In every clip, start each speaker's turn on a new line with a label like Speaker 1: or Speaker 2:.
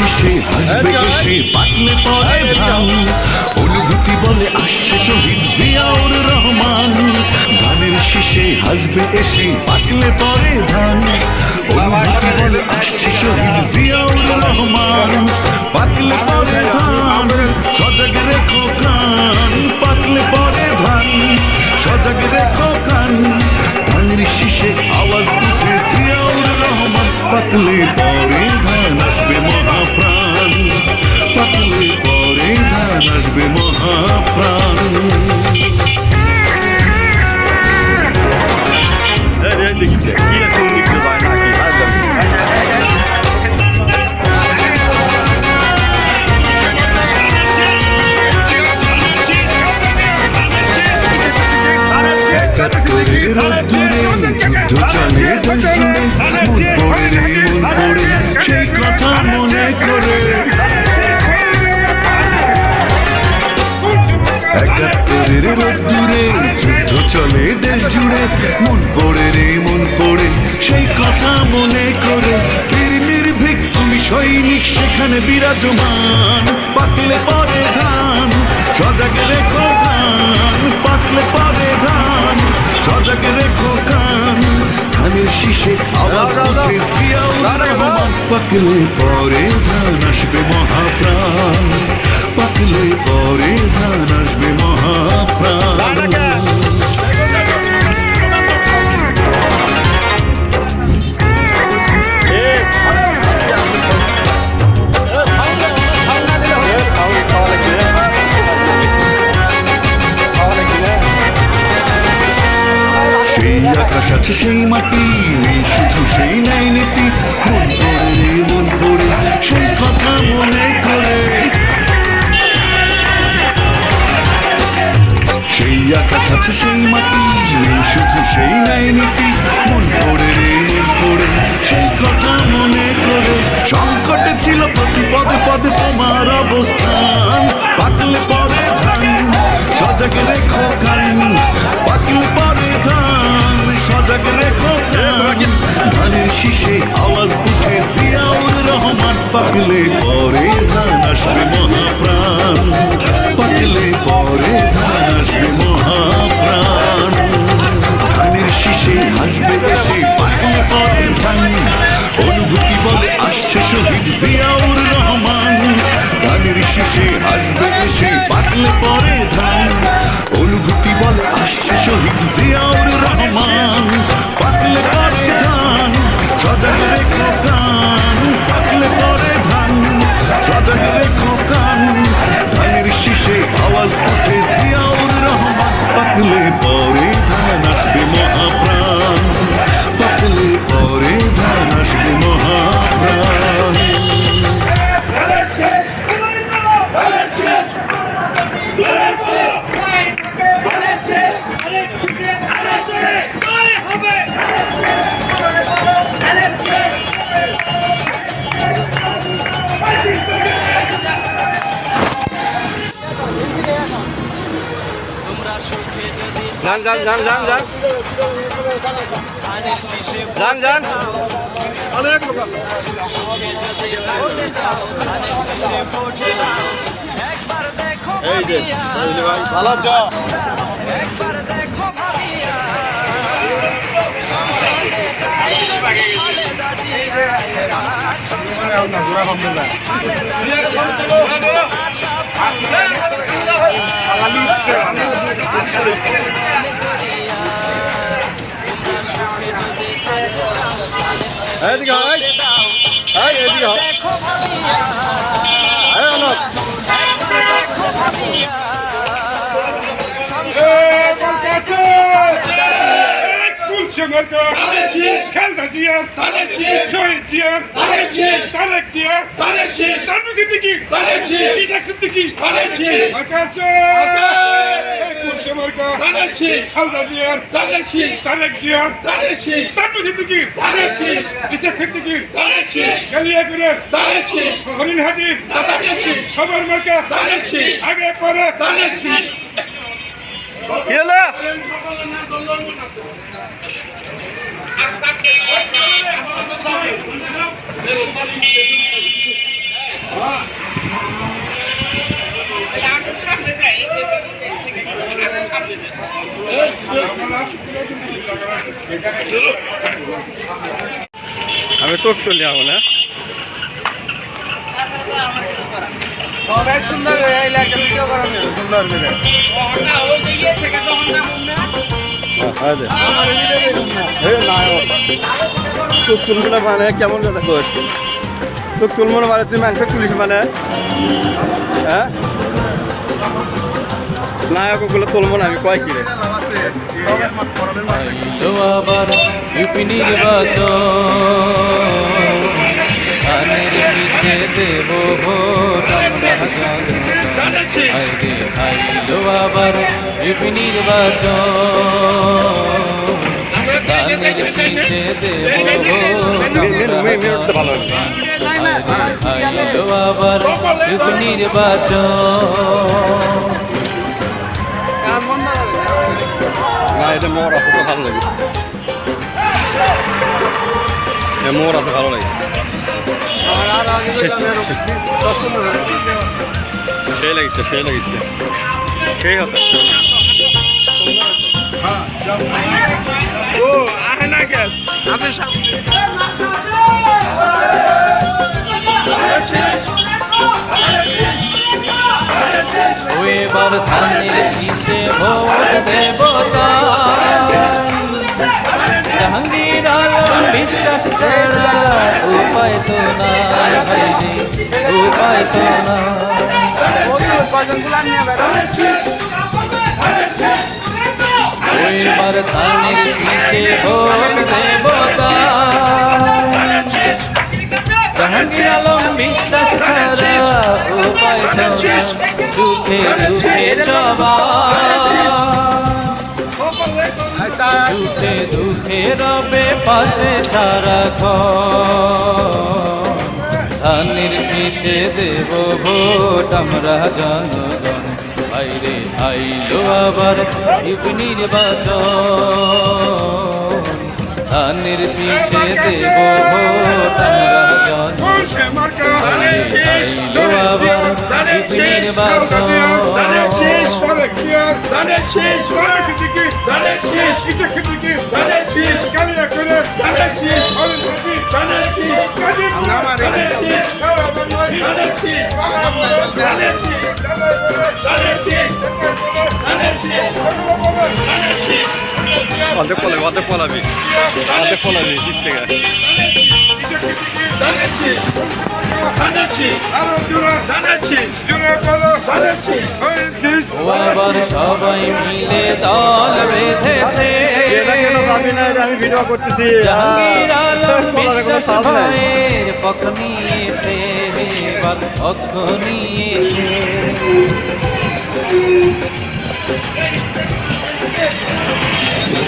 Speaker 1: শীষে হাসবে এসে পাতলে পরে ধান। অনুভূতি বলে আসছে শহীদ জিয়াউর রহমান। ধানের শীষে হাসবে এসে পাতলে পরে ধান। অনুভূতি বলে আসছে শহীদ জিয়াউর রহমান। পাতলে পরে ধান সজাগ রেখো কান। পাতলে পরে ধান সজাগ রেখো কান। ধানের শীষে আওয়াজ পাতলে পরে ধান আসবে মহাপ্রাণ। পাতলে পরে ধান আসবে মহাপ্রাণ।
Speaker 2: Ja,
Speaker 1: দেশ জুড়ে মন পড়ে রে মন পড়ে সেই কথা মনে করে। নির্ভীক তুমি সৈনিক সেখানে বিরাজমান। পাতলে পরে ধান সজাগ রেখো কান পাতলে পরে ধান সজাগ রেখো কান ধানের শীষে আওয়াজ উঠে রহমান। পাকলে পরে ধান আসবে মহাপ্রাণ। পাকলে পরে ধান আসবে আছে সেই মাটি, নেই শুধু সেই নাই নীতি। মন পড়ে রে, মন পড়ে, সেই কথা মনে করে। সেই আকাশ আছে সেই মাটি, নেই শুধু সেই নাই নীতি। মন পড়ে রে, মন পড়ে, সেই কথা মনে করে। সংকটে ছিল প্রতি পদে পদে তোমার অবস্থান। পাতলে পরে ধান, সজাগ রেখো কান। পাতলে পরে সজাগ রেখো ধানের শীষে আওয়াজ উঠে জিয়াউর রহমান। পাকলে পরে ধান আসবে মহাপ্রাণ। পাকলে পরে ধান আসবে মহাপ্রাণ। ধানের শীষে হাসবে এসে পাকলে পরে ধান। অনুভূতি বলে আসছে শহীদ জিয়াউর রহমান। ধানের শীষে হাসবে এসে পাকলে পরে ধান। শহীদ জিয়াউর রহমান পাকলে পরে ধান সজাগ রেখো কান পাকলে পরে ধান সজাগ রেখো কান, ধানের শীষে আওয়াজ উঠে জিয়াউর রহমান পাকলে পরে ধান আসবে মহাপ্রাণ
Speaker 2: যান যান যান যান যান যান যান এই যে এই যে ভালো আছো এদিকে হয় এই এদিকে হয় এই অনক
Speaker 3: Kulçamarka, Kalda Ciğer, Şahit Ciğer, Tarek Ciğer, Tanrı Sıddıki, İshak Sıddıki, Arkadaşlar, Kulçamarka, Kalda Ciğer, Tarek Ciğer, Tanrı Sıddıki, İshak Sıddıki, Galiya Gürer, Hরিণ হাটির সবার মার্কা আগে পরে
Speaker 2: কি হলো আমি তো চলে যাব না? তোর চুলগুলো মানে কেমন কথা কর তোর চুল মনে মানে তুই মানুষের চুলিস মানে হ্যাঁ নায়ক ওগুলো আমি কয় কিরে
Speaker 4: আইলো আবার ইউপি নির্বাচন শীষে দেব ভোট আমরা জনগণ আইরে আইলো আবার ইউপি নির্বাচন। ধানের শীষে দেব ভোট আমরা আইরে আইলো আবার ইউপি নির্বাচন।
Speaker 2: না এটা মোর আছে তো ভালো লাগে। মোর আছে ভালো লাগে। সেই লাগিছে সেই লাগিছে। সেই আছে
Speaker 3: ও আহে না গ্যাস আপনি সামনে।
Speaker 4: ও এবার ধানের শীষে ভোট দেবতা। জাহাঙ্গীর বিশ্বাস ছাড়া উপায় তো নাই ভাইজি, উপায় তো নাই। ও এবার ধানের শীষে ভোট দেবতা। জাহাঙ্গীর আলম বিশ্বাস ছাড়া উপায় তো নাই, দুঃখে দুঃখে জবা সুখে দুঃখে রবে পাশে সারা ধানের শীষে দেব ভোট, আমরা জনগণ। আইরে আইলো আবার নির্বাচন। ধানের শীষে দেব ভোট, আমরা জনগণ। আইরে আইলো আবার ইউপ নির্বাচন
Speaker 2: অর্ধেক পলাবি অর্ধেক পলাবি অর্ধেক পলাবি দিক
Speaker 4: সবাই মিলে দল বেঁধেছে।
Speaker 2: আমি ভিডিও করতেছি।
Speaker 4: জাহাঙ্গীর আলম বিশ্বাস ভাইয়ের পক্ষ নিয়েছে। এবার পক্ষ নিয়েছে।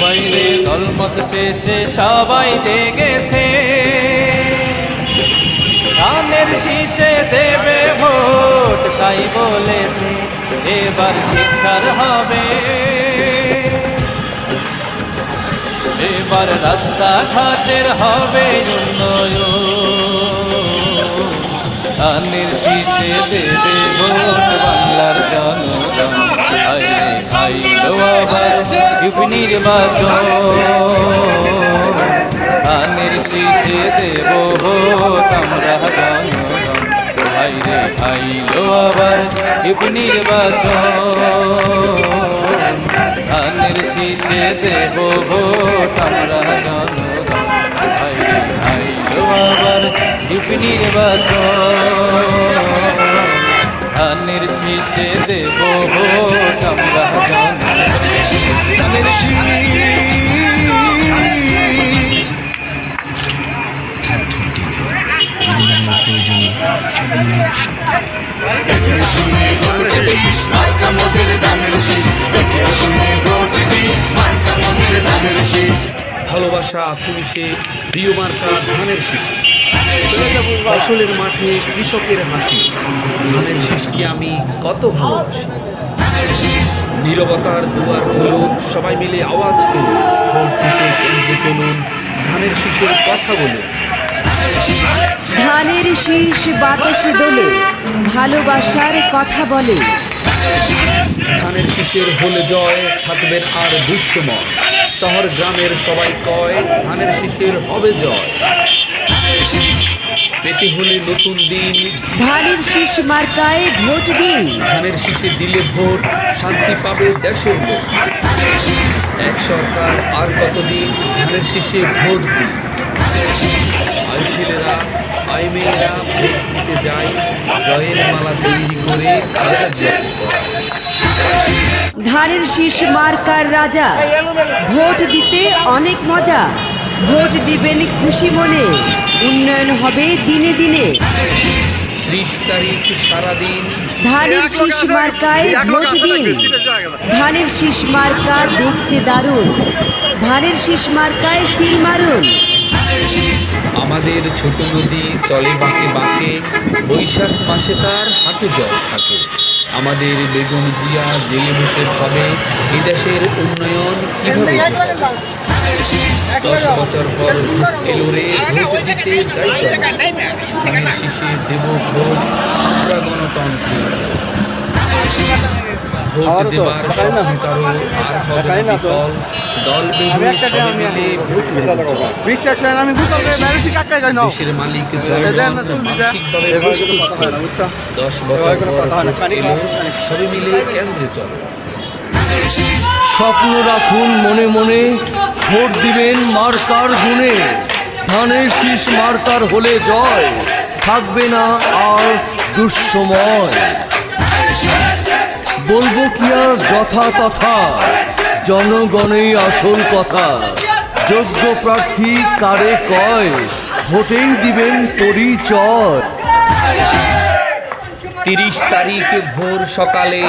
Speaker 4: বাইরে দলমত শেষে সবাই জেগেছে। ধানের শীষে দেবে ভোট, তাই বলেছে এবার শিক্ষার হবে। এবার রাস্তাঘাটের হবে উন্নয়ন। ধানের শীষে দেবে ভোট, বাংলার জনগণ আইলো আবার নির্বাচন। ধানের শীষে দেব আমরা জনগণ। আইরে আইলো আবার ইব নির্বাচন। ধানের শীষে দেব আমরা জনগণ। আইরে আইলো আবার ইব নির্বাচন।
Speaker 5: ভালোবাসা আছে মিশে প্রিয় মার্কা ধানের শিশি ফসলের মাঠে কৃষকের হাসি ধানের শীষকে আমি কত ভালোবাসি। নীরবতার দুয়ার খুলুন সবাই মিলে আওয়াজ তুলুন ভোট দিতে কেন্দ্রে চলুন ধানের শিশুর কথা বলুন।
Speaker 6: ধানের শীষ বাতাসে দোলে ভালোবাসার কথা বলে।
Speaker 5: ধানের শীষের হলে জয় থাকবেন আর দুঃসময় শহর গ্রামের সবাই কয় ধানের শীষের হবে জয়। পেতে হলে নতুন দিন।
Speaker 6: ধানের শীষ মার্কায় ভোট দিন।
Speaker 5: ধানের শীষে দিলে ভোট শান্তি পাবে দেশের লোক। এক সরকার আর কতদিন ধানের শীষে ভোট দিন? আই ছেলেরা আই মেয়েরা ভোট দিতে যায় জয়ের মালা তৈরি করে খালেদা পরায়।
Speaker 6: ধানের শীষ মার্কার রাজা। ভোট দিতে অনেক মজা। ভোট দিবেন খুশি মনে। উন্নয়ন হবে দিনে দিনে।
Speaker 5: ত্রিশ তারিখ সারাদিন।
Speaker 6: ধানের শীষ মার্কায় ভোট দিন। ধানের শীষ মার্কা দেখতে দারুণ। ধানের শীষ মার্কায় সিল মারুন।
Speaker 5: আমাদের ছোট নদী চলে বাঁকে বাঁকে বৈশাখ মাসে তার হাঁটু জল থাকে। আমাদের বেগম জিয়া জেলে বসে ভাবে এই দেশের উন্নয়ন কীভাবে? দশ বছর পর ভোট এলো রে ভোট দিতে যাই চল। ধানের শীষে দেব ভোট। আমরা গণতন্ত্রের। ভোট দেবার স্বপ্ন কারও আর হবে না দল বেঁধে সবে মিলে ভোট দেব। দেশের মালিক জনগণ মানসিকভাবে প্রস্তুত। দশ বছর পর ভোট এলো সবে মিলে কেন্দ্রে চল।
Speaker 7: স্বপ্ন রাখুন মনে মনে ভোট দিবেন মার্কার গুণে। ধানের শীষ মার্কার হলে জয় থাকবে না আর দুঃসময়। বলব কি আর যথা তথা? জনগণেই আসল কথা। যোগ্য প্রার্থী কারে কয়? ভোটেই দিবেন পরিচয়।
Speaker 5: তিরিশ তারিখ ভোর সকালে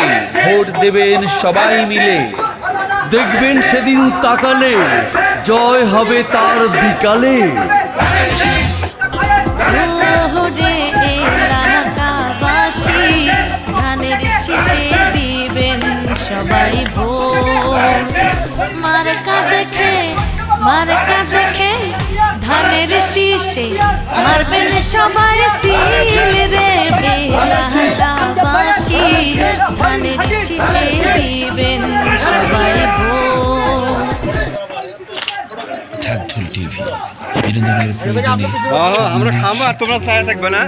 Speaker 5: ভোট দেবেন সবাই মিলে।
Speaker 7: দেখবেন সেদিন তাকালে জয় হবে তার বিকালে।
Speaker 8: সবাই মার্কা দেখে মার্কা দেখে ধানের শীষে মারবেন সবাই সিল রে এলাকাবাসী ধানের শীষে দিবেন সবাই
Speaker 5: ঢাকঢোল টিভি বিনোদনের প্রয়োজনে
Speaker 2: আমরা খাব আর তোমরা ছায়া থাকবে না।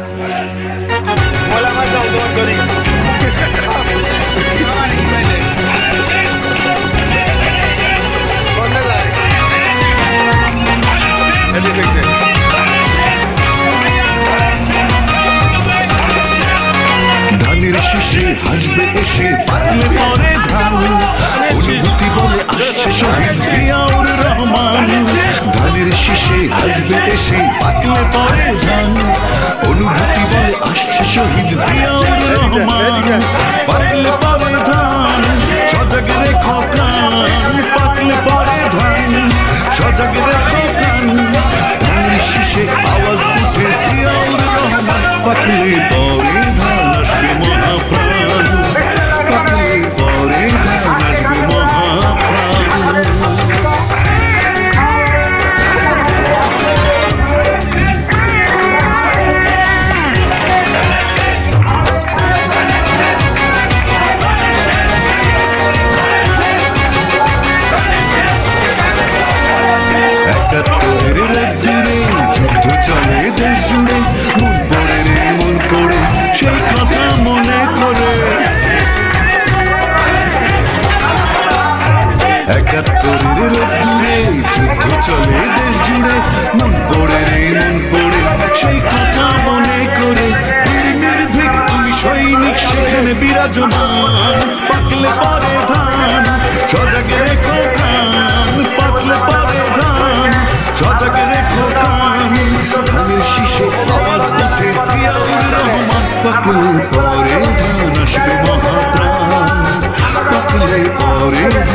Speaker 1: ধানের শীষে হাসবে এসে পাতলে পরে ধান। অনুভূতি বলে আসছে শহীদ জিয়াউর রহমান। ধানের শীষে হাসবে এসে পাতলে পরে ধান। অনুভূতি বলে আসছে শহীদ জিয়াউর রহমান। সেখানে পাকলে পরে ধান, সজাগ রেখো কান পাকলে পরে ধান, সজাগ রেখো কান ধানের শীষে আওয়াজ উঠে জিয়াউর রহমান। পাকলে পরে ধান, আসবে মহাপ্রাণ। পাকলে পরে ধান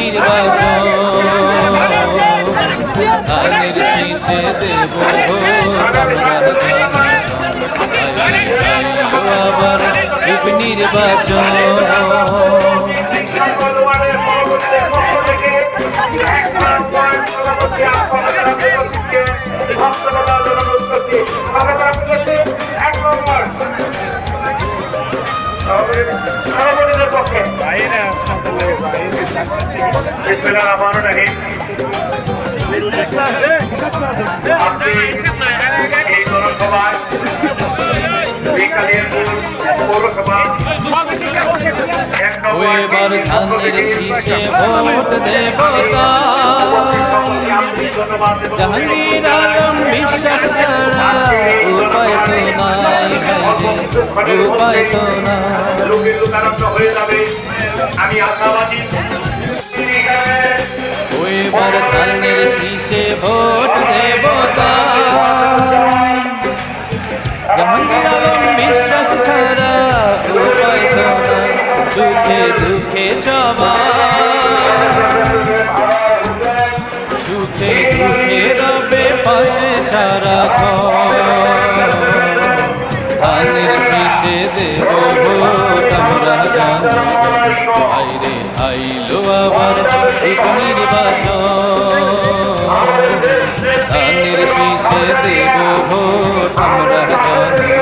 Speaker 4: নির্বাচন। ধানের শীষে দেব আবার নির্বাচন এবার ধানের শীষে ভোট দেবতা। জাহাঙ্গীর আলম বিশ্বাস ছাড়া উপায় তো নাই উপায় তো নাই।
Speaker 3: আমি আশাবাদী
Speaker 4: এবার ধানের শীষে ভোট দেবতা। জাহাঙ্গীর আলম বিশ্বাস ছাড়া উপায় তো দুঃখে দুঃখে সবাই সুখে দুঃখে রবে পাশে সারা ঠিক নির্বাচন। ধানের শীষে দেব ভোট আমরা জানি।